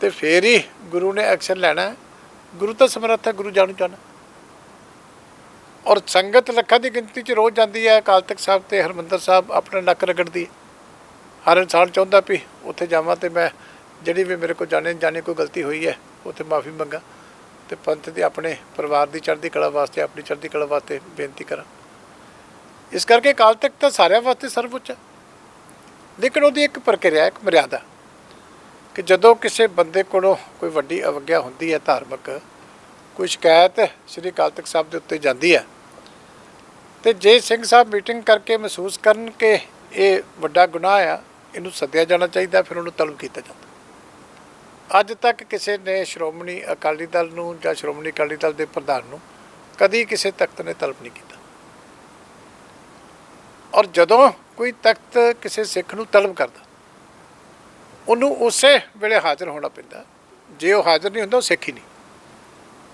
ਤੇ ਫੇਰ ਹੀ ਗੁਰੂ ਨੇ ਐਕਸ਼ਨ ਲੈਣਾ ਗੁਰੂ ਤਾਂ ਸਮਰੱਥ ਹੈ, ਗੁਰੂ ਜਾਣੂ ਜਾਣਾ। ਔਰ ਸੰਗਤ ਲੱਖਾਂ ਦੀ ਗਿਣਤੀ 'ਚ ਰੋਜ਼ ਜਾਂਦੀ ਹੈ, ਅਕਾਲ ਤਖਤ ਸਾਹਿਬ ਤੇ ਹਰਮੰਦਰ ਸਾਹਿਬ ਆਪਣਾ ਨੱਕ ਰਗੜਦੀ ਹੈ ਹਰ ਇਨਸਾਨ ਚਾਹੁੰਦਾ ਵੀ ਉੱਥੇ ਜਾਵਾਂ ਤੇ ਮੈਂ ਜਿਹੜੀ ਵੀ ਮੇਰੇ ਕੋਲ ਜਾਣੇ ਜਾਣੇ ਕੋਈ ਗਲਤੀ ਹੋਈ ਹੈ, ਉੱਥੇ ਮਾਫੀ ਮੰਗਾ ਤੇ ਪੰਥ ਦੇ ਆਪਣੇ ਪਰਿਵਾਰ ਦੀ ਚੜ੍ਹਦੀ ਕਲਾ ਵਾਸਤੇ, ਆਪਣੀ ਚੜ੍ਹਦੀ ਕਲਾ ਵਾਸਤੇ ਬੇਨਤੀ ਕਰਾਂ। ਇਸ ਕਰਕੇ ਅਕਾਲ ਤਖਤ ਤਾਂ ਸਾਰਿਆਂ ਵਾਸਤੇ ਸਰਵਉੱਚ ਹੈ। ਲੇਕਿਨ ਉਹਦੀ ਇੱਕ ਪ੍ਰਕਿਰਿਆ, ਇੱਕ ਮਰਿਆਦਾ ਕਿ ਜਦੋਂ ਕਿਸੇ ਬੰਦੇ ਕੋਲੋਂ ਕੋਈ ਵੱਡੀ ਅਵਗਿਆ ਹੁੰਦੀ ਹੈ ਧਾਰਮਿਕ, ਕੋਈ ਸ਼ਿਕਾਇਤ ਸ੍ਰੀ ਅਕਾਲ ਤਖਤ ਸਾਹਿਬ ਦੇ ਉੱਤੇ ਜਾਂਦੀ ਹੈ, ਤੇ ਜੇ ਸਿੰਘ ਸਾਹਿਬ ਮੀਟਿੰਗ ਕਰਕੇ ਮਹਿਸੂਸ ਕਰਨ ਕਿ ਇਹ ਵੱਡਾ ਗੁਨਾਹ ਆ, ਇਹਨੂੰ ਸੱਦਿਆ ਜਾਣਾ ਚਾਹੀਦਾ, ਫਿਰ ਉਹਨੂੰ ਤਲਬ ਕੀਤਾ ਜਾਂਦਾ। ਅੱਜ ਤੱਕ ਕਿਸੇ ਨੇ ਸ਼੍ਰੋਮਣੀ ਅਕਾਲੀ ਦਲ ਨੂੰ ਜਾਂ ਸ਼੍ਰੋਮਣੀ ਅਕਾਲੀ ਦਲ ਦੇ ਪ੍ਰਧਾਨ ਨੂੰ ਕਦੀ ਕਿਸੇ ਤਖਤ ਨੇ ਤਲਬ ਨਹੀਂ ਕੀਤਾ। ਔਰ ਜਦੋਂ ਕੋਈ ਤਖਤ ਕਿਸੇ ਸਿੱਖ ਨੂੰ ਤਲਬ ਕਰਦਾ ਉਹਨੂੰ ਉਸੇ ਵੇਲੇ ਹਾਜ਼ਰ ਹੋਣਾ ਪੈਂਦਾ। ਜੇ ਉਹ ਹਾਜ਼ਰ ਨਹੀਂ ਹੁੰਦਾ ਉਹ ਸਿੱਖ ਹੀ ਨਹੀਂ।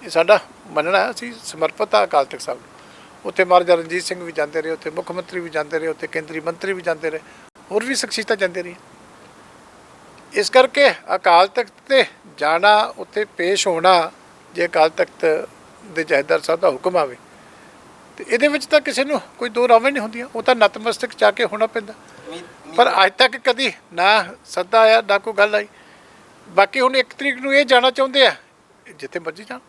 ਇਹ ਸਾਡਾ ਮੰਨਣਾ ਹੈ, ਅਸੀਂ ਸਮਰਪਿਤ ਆ ਅਕਾਲ ਤਖਤ ਸਾਹਿਬ ਨੂੰ। ਉੱਥੇ ਮਹਾਰਾਜਾ ਰਣਜੀਤ ਸਿੰਘ ਵੀ ਜਾਂਦੇ ਰਹੇ ਉੱਥੇ ਮੁੱਖ ਮੰਤਰੀ ਵੀ ਜਾਂਦੇ ਰਹੇ ਉੱਥੇ ਕੇਂਦਰੀ ਮੰਤਰੀ ਵੀ ਜਾਂਦੇ ਰਹੇ ਹੋਰ ਵੀ ਸ਼ਖਸੀਅਤਾਂ ਜਾਂਦੇ ਰਹੀਆਂ। ਇਸ ਕਰਕੇ ਅਕਾਲ ਤਖਤ ਤੇ ਜਾਣਾ ਉੱਥੇ ਪੇਸ਼ ਹੋਣਾ ਜੇ ਅਕਾਲ ਤਖਤ ਦੇ ਜਹੇਦਾਰ ਸਾਹਿਬ ਦਾ ਹੁਕਮ ਆਵੇ ਤੇ ਇਹਦੇ ਵਿੱਚ ਤਾਂ ਕਿਸੇ ਨੂੰ ਕੋਈ ਦੋ ਰਾਵੇਂ ਨਹੀਂ ਹੁੰਦੀਆਂ ਉਹ ਤਾਂ ਨਤਮਸਤਕ ਜਾ ਕੇ ਹੋਣਾ ਪੈਂਦਾ। ਪਰ ਅੱਜ ਤੱਕ ਕਦੀ ਨਾ ਸੱਦਾ ਆਇਆ, ਨਾ ਕੋਈ ਗੱਲ ਆਈ। ਬਾਕੀ ਹੁਣ ਇੱਕ ਤਰੀਕ ਨੂੰ ਇਹ ਜਾਣਾ ਚਾਹੁੰਦੇ ਆ, ਜਿੱਥੇ ਮਰਜ਼ੀ ਜਾਣ।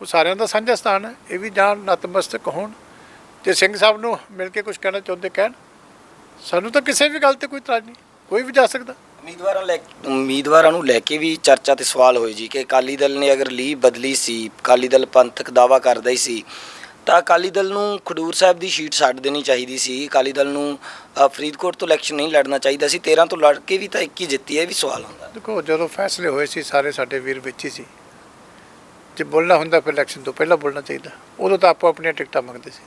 ਉਹ ਸਾਰਿਆਂ ਦਾ ਸਾਂਝਾ ਸਥਾਨ ਹੈ, ਇਹ ਵੀ ਜਾਣ, ਨਤਮਸਤਕ ਹੋਣ। ਜੇ ਸਿੰਘ ਸਾਹਿਬ ਨੂੰ ਮਿਲ ਕੇ ਕੁਝ ਕਹਿਣਾ ਚਾਹੁੰਦੇ ਕਹਿਣ, ਸਾਨੂੰ ਤਾਂ ਕਿਸੇ ਵੀ ਗੱਲ ਤੇ ਕੋਈ ਤਰਾਜ ਨਹੀਂ, ਕੋਈ ਵੀ ਜਾ ਸਕਦਾ। ਉਮੀਦਵਾਰਾਂ ਲੈ ਉਮੀਦਵਾਰਾਂ ਨੂੰ ਲੈ ਕੇ ਵੀ ਚਰਚਾ ਤੇ ਸਵਾਲ ਹੋਏ ਜੀ ਕਿ ਅਕਾਲੀ ਦਲ ਨੇ ਅਗਰ ਲੀਹ ਬਦਲੀ ਸੀ, ਅਕਾਲੀ ਦਲ ਪੰਥਕ ਦਾਵਾ ਕਰਦਾ ਹੀ ਸੀ ਤਾਂ ਅਕਾਲੀ ਦਲ ਨੂੰ ਖਡੂਰ ਸਾਹਿਬ ਦੀ ਸ਼ੀਟ ਛੱਡ ਦੇਣੀ ਚਾਹੀਦੀ ਸੀ। ਅਕਾਲੀ ਦਲ ਨੂੰ ਅ, ਫਰੀਦਕੋਟ ਤੋਂ ਇਲੈਕਸ਼ਨ ਨਹੀਂ ਲੜਨਾ ਚਾਹੀਦਾ ਸੀ। 13 ਤੋਂ ਲੜ ਕੇ ਵੀ ਤਾਂ ਇੱਕ ਹੀ ਜਿੱਤੀ ਹੈ ਇਹ ਵੀ ਸਵਾਲ ਹੁੰਦਾ। ਦੇਖੋ ਜਦੋਂ ਫੈਸਲੇ ਹੋਏ ਸੀ ਸਾਰੇ ਸਾਡੇ ਵੀਰ ਵਿੱਚ ਹੀ ਸੀ। ਜੇ ਬੋਲਣਾ ਹੁੰਦਾ ਫਿਰ ਇਲੈਕਸ਼ਨ ਤੋਂ ਪਹਿਲਾਂ ਬੋਲਣਾ ਚਾਹੀਦਾ। ਉਦੋਂ ਤਾਂ ਆਪੋ ਆਪਣੀਆਂ ਟਿਕਟਾਂ ਮੰਗਦੇ ਸੀ।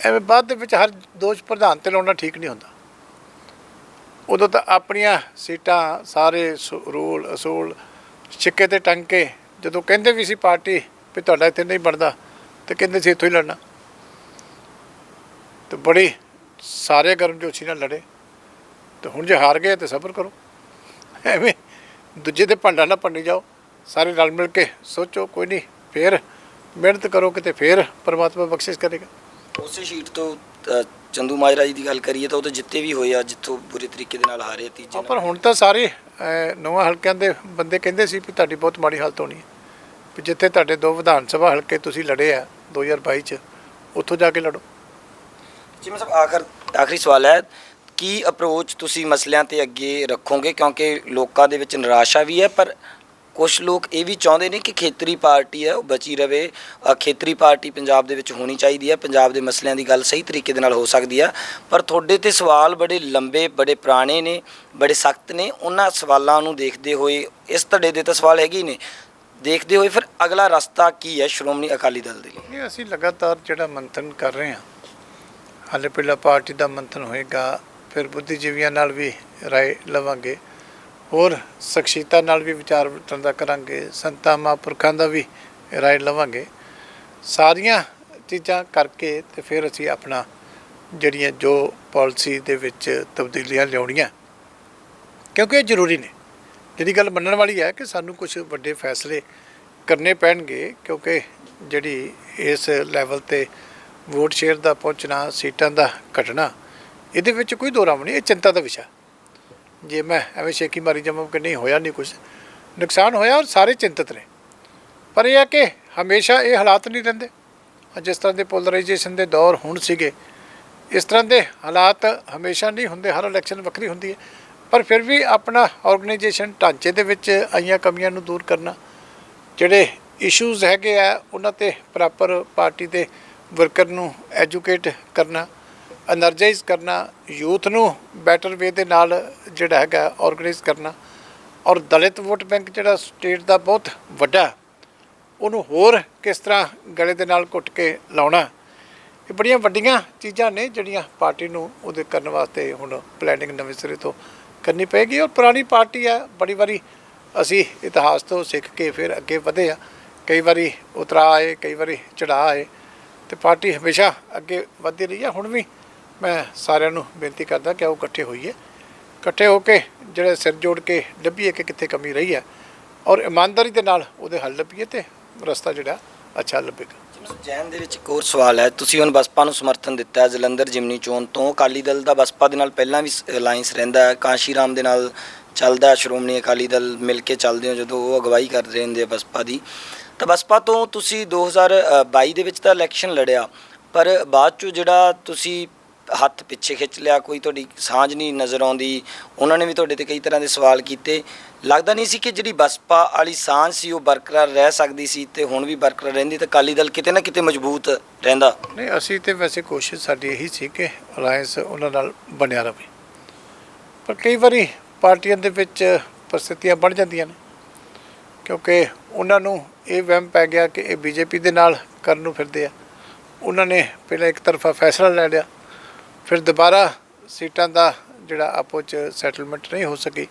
ਐਵੇਂ ਬਾਅਦ ਦੇ ਵਿੱਚ ਹਰ ਦੋਸ਼ ਪ੍ਰਧਾਨ ਤੇ ਲਾਉਣਾ ਠੀਕ ਨਹੀਂ ਹੁੰਦਾ। ਉਦੋਂ ਤਾਂ ਆਪਣੀਆਂ ਸੀਟਾਂ ਸਾਰੇ ਸੁ- ਰੂਲ ਅਸੂਲ ਸਿੱਕੇ ਤੇ ਟੰਗ ਕੇ ਜਦੋਂ ਕਹਿੰਦੇ ਵੀ ਸੀ ਪਾਰਟੀ ਵੀ ਤੁਹਾਡਾ ਇੱਥੇ ਨਹੀਂ ਬਣਦਾ ਤੇ ਕਹਿੰਦੇ ਸੀ ਇੱਥੋਂ ਹੀ ਲੜਨਾ। ਤੇ ਬੜੀ ਸਾਰੇ ਗਰਮਜੋਸ਼ੀ ਨਾਲ ਲੜੇ। ਤੇ ਹੁਣ ਜੇ ਹਾਰ ਗਏ ਤੇ ਸਬਰ ਕਰੋ। ਐਵੇਂ ਦੂਜੇ ਤੇ ਭਾਂਡਾ ਨਾ ਪੰਨੀ ਜਾਓ। ਸਾਰੇ ਰਲ ਮਿਲ ਕੇ ਸੋਚੋ ਕੋਈ ਨਹੀਂ ਫੇਰ ਮਿਹਨਤ ਕਰੋ ਕਿਤੇ ਫੇਰ ਪਰਮਾਤਮਾ ਬਖਸ਼ਿਸ਼ ਕਰੇਗਾ। ਉਸੇ ਸ਼ੀਟ ਤੋਂ ਅ, ਚੰਦੂ ਮਾਜਰਾ ਜੀ ਦੀ ਗੱਲ ਕਰੀਏ ਤਾਂ ਉਹ ਤਾਂ ਜਿੱਤੇ ਵੀ ਹੋਏ ਆ ਜਿੱਥੋਂ ਬੁਰੇ ਤਰੀਕੇ ਦੇ ਨਾਲ ਹਾਰੇ ਤੀਜੇ ਹਾਂ, ਪਰ ਹੁਣ ਤਾਂ ਸਾਰੇ ਨੌਵਾਂ ਹਲਕਿਆਂ ਦੇ ਬੰਦੇ ਕਹਿੰਦੇ ਸੀ ਵੀ ਤੁਹਾਡੀ ਬਹੁਤ ਮਾੜੀ ਹਾਲਤ ਹੋਣੀ ਹੈ। ਵੀ ਜਿੱਥੇ ਤੁਹਾਡੇ ਦੋ ਵਿਧਾਨ ਸਭਾ ਹਲਕੇ ਤੁਸੀਂ ਲੜੇ ਆ 2022 ਚ। ਉੱਥੋਂ ਜਾ ਕੇ ਲੜੋ। ਜਿਵੇਂ ਸਭ ਆਖਰ ਆਖਰੀ ਸਵਾਲ ਹੈ ਕੀ ਅਪਰੋਚ ਤੁਸੀਂ ਮਸਲਿਆਂ ਤੇ ਅੱਗੇ ਰੱਖੋਗੇ? ਕਿਉਂਕਿ ਲੋਕਾਂ ਦੇ ਵਿੱਚ ਨਿਰਾਸ਼ਾ ਵੀ ਹੈ ਪਰ ਕੁਝ ਲੋਕ ਇਹ ਵੀ ਚਾਹੁੰਦੇ ਨੇ ਕਿ ਖੇਤਰੀ ਪਾਰਟੀ ਹੈ ਉਹ ਬਚੀ ਰਵੇ। ਅ, ਖੇਤਰੀ ਪਾਰਟੀ ਪੰਜਾਬ ਦੇ ਵਿੱਚ ਹੋਣੀ ਚਾਹੀਦੀ ਹੈ ਪੰਜਾਬ ਦੇ ਮਸਲਿਆਂ ਦੀ ਗੱਲ ਸਹੀ ਤਰੀਕੇ ਦੇ ਨਾਲ ਹੋ ਸਕਦੀ ਹੈ। ਪਰ ਤੁਹਾਡੇ ਤੇ ਸਵਾਲ ਬੜੇ ਲੰਬੇ ਬੜੇ ਪੁਰਾਣੇ ਨੇ ਬੜੇ ਸਖਤ ਨੇ। ਉਹਨਾਂ ਸਵਾਲਾਂ ਨੂੰ ਦੇਖਦੇ ਹੋਏ ਇਸ ਧੜੇ ਦੇ ਤਾਂ ਸਵਾਲ ਹੈਗੇ ਹੀ ਨੇ। ਦੇਖਦੇ ਹੋਏ ਫਿਰ ਅਗਲਾ ਰਸਤਾ ਕੀ ਹੈ ਸ਼੍ਰੋਮਣੀ ਅਕਾਲੀ ਦਲ ਦੇ ਲਈ? ਇਹ ਅਸੀਂ ਲਗਾਤਾਰ ਜਿਹੜਾ ਮੰਥਨ ਕਰ ਰਹੇ ਹਾਂ, ਹਾਲੇ ਪਹਿਲਾਂ ਪਾਰਟੀ ਦਾ ਮੰਥਨ ਹੋਏਗਾ, ਫਿਰ ਬੁੱਧੀਜੀਵੀਆਂ ਨਾਲ ਵੀ ਰਾਏ ਲਵਾਂਗੇ, ਹੋਰ ਸ਼ਖਸੀਅਤਾਂ ਨਾਲ ਵੀ ਵਿਚਾਰ ਵਟਾਂਦਰਾ ਕਰਾਂਗੇ ਸੰਤਾਂ ਮਹਾਂਪੁਰਖਾਂ ਦਾ ਵੀ ਰਾਏ ਲਵਾਂਗੇ। ਸਾਰੀਆਂ ਚੀਜ਼ਾਂ ਕਰਕੇ ਤੇ ਫਿਰ ਅਸੀਂ ਆਪਣਾ ਜਿਹੜੀਆਂ ਜੋ ਪਾਲਿਸੀ ਦੇ ਵਿੱਚ ਤਬਦੀਲੀਆਂ ਲਿਆਉਣੀਆਂ, ਕਿਉਂਕਿ ਇਹ ਜ਼ਰੂਰੀ ਨੇ। ਜਿਹੜੀ ਗੱਲ ਮੰਨਣ ਵਾਲੀ ਹੈ ਕਿ ਸਾਨੂੰ ਕੁਝ ਵੱਡੇ ਫੈਸਲੇ ਕਰਨੇ ਪੈਣਗੇ, ਕਿਉਂਕਿ ਜਿਹੜੀ ਇਸ ਲੈਵਲ ਤੇ ਵੋਟ ਸ਼ੇਅਰ ਦਾ ਪਹੁੰਚਣਾ, ਸੀਟਾਂ ਦਾ ਘਟਣਾ, ਇਹਦੇ ਵਿੱਚ ਕੋਈ ਦੋਰਾਮ ਨਹੀਂ, ਇਹ ਚਿੰਤਾ ਦਾ ਵਿਸ਼ਾ। ਜੇ ਮੈਂ ਐਵੇਂ ਸ਼ੇਕੀ ਮਾਰੀ ਜਾਵਾਂ ਕਿ ਨਹੀਂ, ਹੋਇਆ ਨਹੀਂ ਕੁਝ, ਨੁਕਸਾਨ ਹੋਇਆ ਔਰ ਸਾਰੇ ਚਿੰਤਤ ਨੇ। ਪਰ ਇਹ ਹੈ ਕਿ ਹਮੇਸ਼ਾ ਇਹ ਹਾਲਾਤ ਨਹੀਂ ਰਹਿੰਦੇ। ਜਿਸ ਤਰ੍ਹਾਂ ਦੇ ਪੋਲਰਾਈਜੇਸ਼ਨ ਦੇ ਦੌਰ ਹੁਣ ਸੀਗੇ, ਇਸ ਤਰ੍ਹਾਂ ਦੇ ਹਾਲਾਤ ਹਮੇਸ਼ਾ ਨਹੀਂ ਹੁੰਦੇ, ਹਰ ਇਲੈਕਸ਼ਨ ਵੱਖਰੀ ਹੁੰਦੀ ਹੈ। ਪਰ ਫਿਰ ਵੀ ਆਪਣਾ ਆਰਗੇਨਾਈਜੇਸ਼ਨ ਢਾਂਚੇ ਦੇ ਵਿੱਚ ਆਈਆਂ ਕਮੀਆਂ ਨੂੰ ਦੂਰ ਕਰਨਾ, ਜਿਹੜੇ ਇਸ਼ੂਜ਼ ਹੈਗੇ ਆ, ਉਹਨਾਂ ਤੇ ਪ੍ਰੋਪਰ ਪਾਰਟੀ ਦੇ ਵਰਕਰ ਨੂੰ ਐਜੂਕੇਟ ਕਰਨਾ ਐਨਰਜਾਈਜ਼ ਕਰਨਾ ਯੂਥ ਨੂੰ ਬੈਟਰ ਵੇ ਦੇ ਨਾਲ ਜਿਹੜਾ ਹੈਗਾ ਆਰਗੇਨਾਈਜ਼ ਕਰਨਾ ਔਰ ਦਲਿਤ ਵੋਟ ਬੈਂਕ ਜਿਹੜਾ ਸਟੇਟ ਦਾ ਬਹੁਤ ਵੱਡਾ, ਉਹਨੂੰ ਹੋਰ ਕਿਸ ਤਰ੍ਹਾਂ ਗਲੇ ਦੇ ਨਾਲ ਘੁੱਟ ਕੇ ਲਾਉਣਾ, ਇਹ ਬੜੀਆਂ ਵੱਡੀਆਂ ਚੀਜ਼ਾਂ ਨੇ ਜਿਹੜੀਆਂ ਪਾਰਟੀ ਨੂੰ ਉਹਦੇ ਕਰਨ ਵਾਸਤੇ ਹੁਣ ਪਲੈਨਿੰਗ ਨਵੇਂ ਸਿਰੇ ਤੋਂ ਕਰਨੀ ਪਏਗੀ ਔਰ ਪੁਰਾਣੀ ਪਾਰਟੀ ਹੈ ਬੜੀ ਵਾਰੀ ਅਸੀਂ ਇਤਿਹਾਸ ਤੋਂ ਸਿੱਖ ਕੇ ਫਿਰ ਅੱਗੇ ਵਧੇ ਆ। ਕਈ ਵਾਰੀ ਉਤਰਾ ਆਏ, ਕਈ ਵਾਰੀ ਚੜਾ ਆਏ, ਤੇ ਪਾਰਟੀ ਹਮੇਸ਼ਾ ਅੱਗੇ ਵਧਦੀ ਰਹੀ ਹੈ ਹੁਣ ਵੀ ਮੈਂ ਸਾਰਿਆਂ ਨੂੰ ਬੇਨਤੀ ਕਰਦਾ ਕਿ ਆਓ ਇਕੱਠੇ ਹੋਈਏ। ਇਕੱਠੇ ਹੋ ਕੇ ਜਿਹੜੇ ਸਿਰ ਜੋੜ ਕੇ ਲੱਭੀਏ ਕਿ ਕਿੱਥੇ ਕਮੀ ਰਹੀ ਹੈ ਔਰ ਇਮਾਨਦਾਰੀ ਦੇ ਨਾਲ ਉਹਦੇ ਹੱਲ ਲੱਭੀਏ ਤੇ ਰਸਤਾ ਜਿਹੜਾ ਅੱਛਾ ਲੱਭੇਗਾ। ਜੈਨ ਦੇ ਵਿੱਚ ਇੱਕ ਹੋਰ ਸਵਾਲ ਹੈ। ਤੁਸੀਂ ਹੁਣ ਬਸਪਾ ਨੂੰ ਸਮਰਥਨ ਦਿੱਤਾ ਹੈ ਜਲੰਧਰ ਜਿਮਨੀ ਚੋਣ ਤੋਂ। ਅਕਾਲੀ ਦਲ ਦਾ ਬਸਪਾ ਦੇ ਨਾਲ ਪਹਿਲਾਂ ਵੀ ਅਲਾਈਅੰਸ ਰਹਿੰਦਾ ਹੈ। ਕਾਂਸ਼ੀ ਰਾਮ ਦੇ ਨਾਲ ਚੱਲਦਾ ਹੈ। ਸ਼੍ਰੋਮਣੀ ਅਕਾਲੀ ਦਲ ਮਿਲ ਕੇ ਚੱਲਦੇ ਹੋ ਜਦੋਂ ਉਹ ਅਗਵਾਈ ਕਰ ਰਹੇ ਹੁੰਦੇ ਆ ਬਸਪਾ ਦੀ। ਤਾਂ ਬਸਪਾ ਤੋਂ ਤੁਸੀਂ 2022 ਦੇ ਵਿੱਚ ਤਾਂ ਇਲੈਕਸ਼ਨ ਲੜਿਆ, ਪਰ ਬਾਅਦ ਚੋਂ ਜਿਹੜਾ ਤੁਸੀਂ ਹੱਥ ਪਿੱਛੇ ਖਿੱਚ ਲਿਆ, ਕੋਈ ਤੁਹਾਡੀ ਸਾਂਝ ਨਹੀਂ ਨਜ਼ਰ ਆਉਂਦੀ। ਉਹਨਾਂ ਨੇ ਵੀ ਤੁਹਾਡੇ ਤੇ ਕਈ ਤਰ੍ਹਾਂ ਦੇ ਸਵਾਲ ਕੀਤੇ। ਲੱਗਦਾ ਨਹੀਂ ਸੀ ਕਿ ਜਿਹੜੀ ਬਸਪਾ ਵਾਲੀ ਸਾਂਝ ਸੀ ਉਹ ਬਰਕਰਾਰ ਰਹਿ ਸਕਦੀ ਸੀ ਤੇ ਹੁਣ ਵੀ ਬਰਕਰਾਰ ਰਹਿੰਦੀ ਤਾਂ ਅਕਾਲੀ ਦਲ ਕਿਤੇ ਨਾ ਕਿਤੇ ਮਜ਼ਬੂਤ ਰਹਿੰਦਾ। ਨਹੀਂ, ਅਸੀਂ ਤੇ ਵੈਸੇ ਕੋਸ਼ਿਸ਼ ਸਾਡੀ ਇਹੀ ਸੀ ਕਿ ਅਲਾਈਅੰਸ ਉਹਨਾਂ ਨਾਲ ਬਣਿਆ ਰਹੇ ਪਰ ਕਈ ਵਾਰੀ ਪਾਰਟੀਆਂ ਦੇ ਵਿੱਚ ਪਰਿਸਥਿਤੀਆਂ ਬਣ ਜਾਂਦੀਆਂ ਨੇ, ਕਿਉਂਕਿ ਉਹਨਾਂ ਨੂੰ ਇਹ ਵਹਿਮ ਪੈ ਗਿਆ ਕਿ ਇਹ ਬੀਜੇਪੀ ਦੇ ਨਾਲ ਕਰਨ ਨੂੰ ਫਿਰਦੇ ਆ। ਉਹਨਾਂ ਨੇ ਪਹਿਲਾਂ ਇੱਕ ਤਰਫਾ ਫੈਸਲਾ ਲੈ ਲਿਆ, ਫਿਰ ਦੁਬਾਰਾ ਸੀਟਾਂ ਦਾ ਜਿਹੜਾ ਆਪੋ ਚ ਸੈਟਲਮੈਂਟ ਨਹੀਂ ਹੋ ਸਕੀ।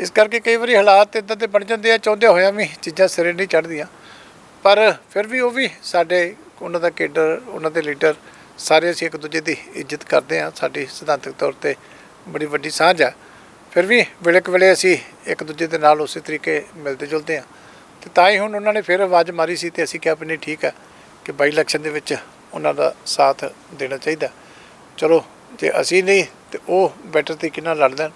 ਇਸ ਕਰਕੇ ਕਈ ਵਾਰੀ ਹਾਲਾਤ ਇਦਾਂ ਦੇ ਬਣ ਜਾਂਦੇ ਆ, ਚਾਹੁੰਦੇ ਹੋਇਆਂ ਵੀ ਚੀਜ਼ਾਂ ਸਿਰੇ ਨਹੀਂ ਚੜ੍ਹਦੀਆਂ। ਪਰ ਫਿਰ ਵੀ ਉਹ ਵੀ ਸਾਡੇ ਉਹਨਾਂ ਦਾ ਕੇਡਰ, ਉਹਨਾਂ ਦੇ ਲੀਡਰ, ਸਾਰੇ ਅਸੀਂ ਇੱਕ ਦੂਜੇ ਦੀ ਇੱਜ਼ਤ ਕਰਦੇ ਹਾਂ। ਸਾਡੀ ਸਿਧਾਂਤਕ ਤੌਰ ਤੇ ਬੜੀ ਵੱਡੀ ਸਾਂਝ ਹੈ ਫਿਰ ਵੀ ਵੇਲੇ ਕੁ ਵੇਲੇ ਅਸੀਂ ਇੱਕ ਦੂਜੇ ਦੇ ਨਾਲ ਉਸੇ ਤਰੀਕੇ ਮਿਲਦੇ ਜੁਲਦੇ ਹਾਂ। ਤੇ ਤਾਂ ਹੀ ਹੁਣ ਉਹਨਾਂ ਨੇ ਫਿਰ ਆਵਾਜ਼ ਮਾਰੀ ਸੀ ਤੇ ਅਸੀਂ ਕਿਹਾ ਵੀ ਨਹੀਂ, ਠੀਕ ਹੈ ਕਿ ਬਾਈ ਇਲੈਕਸ਼ਨ ਦੇ ਵਿੱਚ ਉਹਨਾਂ ਦਾ ਸਾਥ ਦੇਣਾ ਚਾਹੀਦਾ। ਚਲੋ, ਜੇ ਅਸੀਂ ਨਹੀਂ ਤੇ ਉਹ ਬੈਟਰ ਤਰੀਕੇ ਨਾਲ ਲੜ ਲੈਣ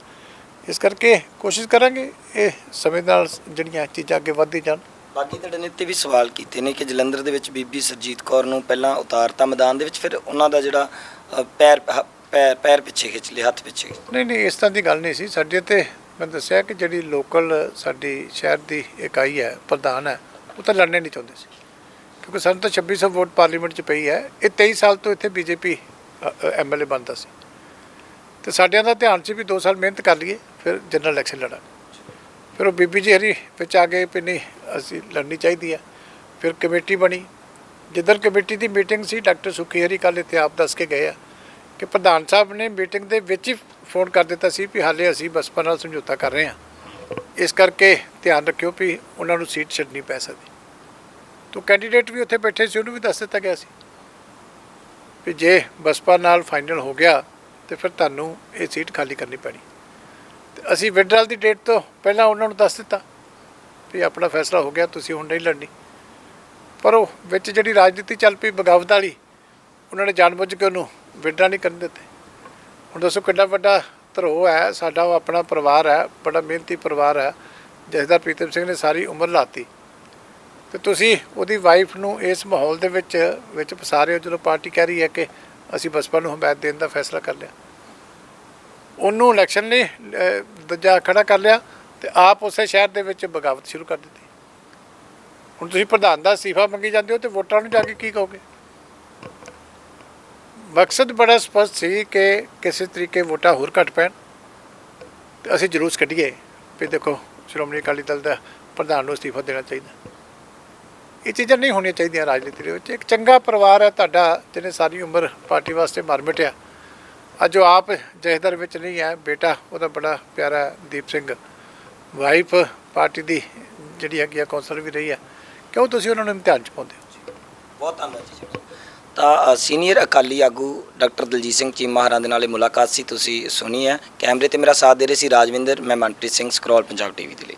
ਇਸ ਕਰਕੇ ਕੋਸ਼ਿਸ਼ ਕਰਾਂਗੇ ਇਹ ਸਮੇਂ ਨਾਲ ਜਿਹੜੀਆਂ ਚੀਜ਼ਾਂ ਅੱਗੇ ਵੱਧਦੀ ਜਾਣ। ਬਾਗੀ ਧੜੇ ਨੇ ਤੇ ਵੀ ਸਵਾਲ ਕੀਤੇ ਨੇ ਕਿ ਜਲੰਧਰ ਦੇ ਵਿੱਚ ਬੀਬੀ ਸਰਜੀਤ ਕੌਰ ਨੂੰ ਪਹਿਲਾਂ ਉਤਾਰਤਾ ਮੈਦਾਨ ਦੇ ਵਿੱਚ ਫਿਰ ਉਹਨਾਂ ਦਾ ਜਿਹੜਾ ਪੈਰ ਪੈਰ ਪੈਰ ਪਿੱਛੇ ਖਿੱਚ ਲਿਆ ਹੱਥ ਪਿੱਛੇ ਨਹੀਂ ਨਹੀਂ ਇਸ ਤਰ੍ਹਾਂ ਦੀ ਗੱਲ ਨਹੀਂ ਸੀ। ਸਾਡੇ ਤੇ ਮੈਂ ਦੱਸਿਆ ਕਿ ਜਿਹੜੀ ਲੋਕਲ ਸਾਡੀ ਸ਼ਹਿਰ ਦੀ ਇਕਾਈ ਹੈ ਪ੍ਰਧਾਨ ਹੈ ਉਹ ਤਾਂ ਲੜਨੇ ਨਹੀਂ ਚਾਹੁੰਦੇ ਸੀ। ਕਿਉਂਕਿ ਸਾਨੂੰ ਤਾਂ 2600 ਵੋਟ ਪਾਰਲੀਮੈਂਟ 'ਚ ਪਈ ਹੈ। ਇਹ 23 ਸਾਲ ਤੋਂ ਇੱਥੇ ਬੀਜੇਪੀ ਐਮਐਲਏ ਬਣਦਾ ਸੀ। ਤੇ ਸਾਡਿਆਂ ਦਾ ਧਿਆਨ ਸੀ ਵੀ 2 ਸਾਲ ਮਿਹਨਤ ਕਰ ਲਈਏ, ਫਿਰ ਜਨਰਲ ਇਲੈਕਸ਼ਨ ਲੜਾਂਗੇ। ਫਿਰ ਉਹ ਬੀਬੀ ਜੀ ਹਰੀ ਵਿੱਚ ਆ ਗਏ ਵੀ ਨਹੀਂ, ਅਸੀਂ ਲੜਨੀ ਚਾਹੀਦੀ ਹੈ ਫਿਰ ਕਮੇਟੀ ਬਣੀ। ਜਿੱਦਣ ਕਮੇਟੀ ਦੀ ਮੀਟਿੰਗ ਸੀ, ਡਾਕਟਰ ਸੁਖੀ ਹਰੀ ਕੱਲ੍ਹ ਇੱਥੇ ਆਪ ਦੱਸ ਕੇ ਗਏ ਆ ਕਿ ਪ੍ਰਧਾਨ ਸਾਹਿਬ ਨੇ ਮੀਟਿੰਗ ਦੇ ਵਿੱਚ ਹੀ ਫੋਨ ਕਰ ਦਿੱਤਾ ਸੀ ਵੀ ਹਾਲੇ ਅਸੀਂ ਬਸਪਾ ਨਾਲ ਸਮਝੌਤਾ ਕਰ ਰਹੇ ਹਾਂ ਇਸ ਕਰਕੇ ਧਿਆਨ ਰੱਖਿਓ ਵੀ ਉਹਨਾਂ ਨੂੰ ਸੀਟ ਛੱਡਣੀ ਪੈ ਸਕਦੀ। ਤੋ ਕੈਂਡੀਡੇਟ ਵੀ ਉੱਥੇ ਬੈਠੇ ਸੀ, ਉਹਨੂੰ ਵੀ ਦੱਸ ਦਿੱਤਾ ਗਿਆ ਸੀ। ਵੀ ਜੇ ਬਸਪਾ ਨਾਲ ਫਾਈਨਲ ਹੋ ਗਿਆ ਤੇ ਫਿਰ ਤੁਹਾਨੂੰ ਇਹ ਸੀਟ ਖਾਲੀ ਕਰਨੀ ਪੈਣੀ। ਤੇ ਅਸੀਂ ਵਿਡਰਲ ਦੀ ਡੇਟ ਤੋਂ ਪਹਿਲਾਂ ਉਹਨਾਂ ਨੂੰ ਦੱਸ ਦਿੱਤਾ ਵੀ ਆਪਣਾ ਫੈਸਲਾ ਹੋ ਗਿਆ, ਤੁਸੀਂ ਹੁਣ ਨਹੀਂ ਲੜਨੀ। ਪਰ ਉਹ ਵਿੱਚ ਜਿਹੜੀ ਰਾਜਨੀਤੀ ਚੱਲ ਪਈ ਬਗਾਵਤ ਵਾਲੀ, ਉਹਨਾਂ ਨੇ ਜਾਣਬੁੱਝ ਕੇ ਉਹਨੂੰ ਵਿਡਰਾ ਨਹੀਂ ਕਰਨ ਦਿੱਤੇ। ਹੁਣ ਦੱਸੋ ਕਿੰਨਾ ਵੱਡਾ ਧਰੋ ਹੈ, ਸਾਡਾ ਉਹ ਆਪਣਾ ਪਰਿਵਾਰ ਹੈ, ਬੜਾ ਮਿਹਨਤੀ ਪਰਿਵਾਰ ਹੈ, ਜਸਦਾਰ ਪ੍ਰੀਤਮ ਸਿੰਘ ਨੇ ਸਾਰੀ ਉਮਰ ਲਾਤੀ। ਤੇ ਤੁਸੀਂ ਉਹਦੀ ਵਾਈਫ ਨੂੰ ਇਸ ਮਾਹੌਲ ਦੇ ਵਿੱਚ ਵਿੱਚ ਫਸਾ ਰਹੇ ਹੋ, ਜਦੋਂ ਪਾਰਟੀ ਕਹਿ ਰਹੀ ਹੈ ਕਿ ਅਸੀਂ ਬਸਪਾ ਨੂੰ ਹਮਾਇਤ ਦੇਣ ਦਾ ਫੈਸਲਾ ਕਰ ਲਿਆ। ਉਹਨੂੰ ਇਲੈਕਸ਼ਨ ਲਈ ਅਹ, ਦੂਜਾ ਖੜਾ ਕਰ ਲਿਆ ਤੇ ਆਪ ਉਸੇ ਸ਼ਹਿਰ ਦੇ ਵਿੱਚ ਬਗਾਵਤ ਸ਼ੁਰੂ ਕਰ ਦਿੱਤੀ। ਹੁਣ ਤੁਸੀਂ ਪ੍ਰਧਾਨ ਦਾ ਅਸਤੀਫਾ ਮੰਗੀ ਜਾਂਦੇ ਹੋ ਤੇ ਵੋਟਰਾਂ ਨੂੰ ਜਾ ਕੇ ਕੀ ਕਹੋਗੇ? ਮਕਸਦ ਬੜਾ ਸਪਸ਼ਟ ਸੀ ਕਿ ਕਿਸੇ ਤਰੀਕੇ ਵੋਟਾਂ ਹੋਰ ਘਟ ਪੈਣ। ਤੇ ਅਸੀਂ ਜਲੂਸ ਕੱਢੀਏ ਵੀ ਦੇਖੋ ਸ਼੍ਰੋਮਣੀ ਅਕਾਲੀ ਦਲ ਦਾ ਪ੍ਰਧਾਨ ਨੂੰ ਅਸਤੀਫਾ ਦੇਣਾ ਚਾਹੀਦਾ। ਇਹ ਚੀਜ਼ਾਂ ਨਹੀਂ ਹੋਣੀਆਂ ਚਾਹੀਦੀਆਂ ਰਾਜਨੀਤੀ ਦੇ ਵਿੱਚ। ਇੱਕ ਚੰਗਾ ਪਰਿਵਾਰ ਹੈ ਤੁਹਾਡਾ, ਜਿਹਨੇ ਸਾਰੀ ਉਮਰ ਪਾਰਟੀ ਵਾਸਤੇ ਮਰ ਮਿਟਿਆ। ਅੱਜ ਉਹ ਆਪ ਜਥੇਦਾਰ ਵਿੱਚ ਨਹੀਂ ਹੈ, ਬੇਟਾ ਉਹਦਾ ਬੜਾ ਪਿਆਰਾ ਦੀਪ ਸਿੰਘ। ਵਾਈਫ ਪਾਰਟੀ ਦੀ ਜਿਹੜੀ ਹੈਗੀ ਆ ਕੌਂਸਲ ਵੀ ਰਹੀ ਹੈ। ਕਿਉਂ ਤੁਸੀਂ ਉਹਨਾਂ ਨੂੰ ਇਮਤਿਹਾਨ ਚ ਪਾਉਂਦੇ ਹੋ? ਬਹੁਤ ਧੰਨਵਾਦ ਜੀ। ਜੀ। ਤਾਂ ਸੀਨੀਅਰ ਅਕਾਲੀ ਆਗੂ ਡਾਕਟਰ ਦਲਜੀਤ ਸਿੰਘ ਚੀਮਾ ਹਰਾਂ ਦੇ ਨਾਲ ਇਹ ਮੁਲਾਕਾਤ ਸੀ, ਤੁਸੀਂ ਸੁਣੀ ਹੈ। ਕੈਮਰੇ ਤੇ ਮੇਰਾ ਸਾਥ ਦੇ ਰਹੇ ਸੀ ਰਾਜਵਿੰਦਰ, ਮੈਂ ਮਨਪ੍ਰੀਤ ਸਿੰਘ, ਸਕਰੋਲ ਪੰਜਾਬ ਟੀਵੀ ਦੇ ਲਈ।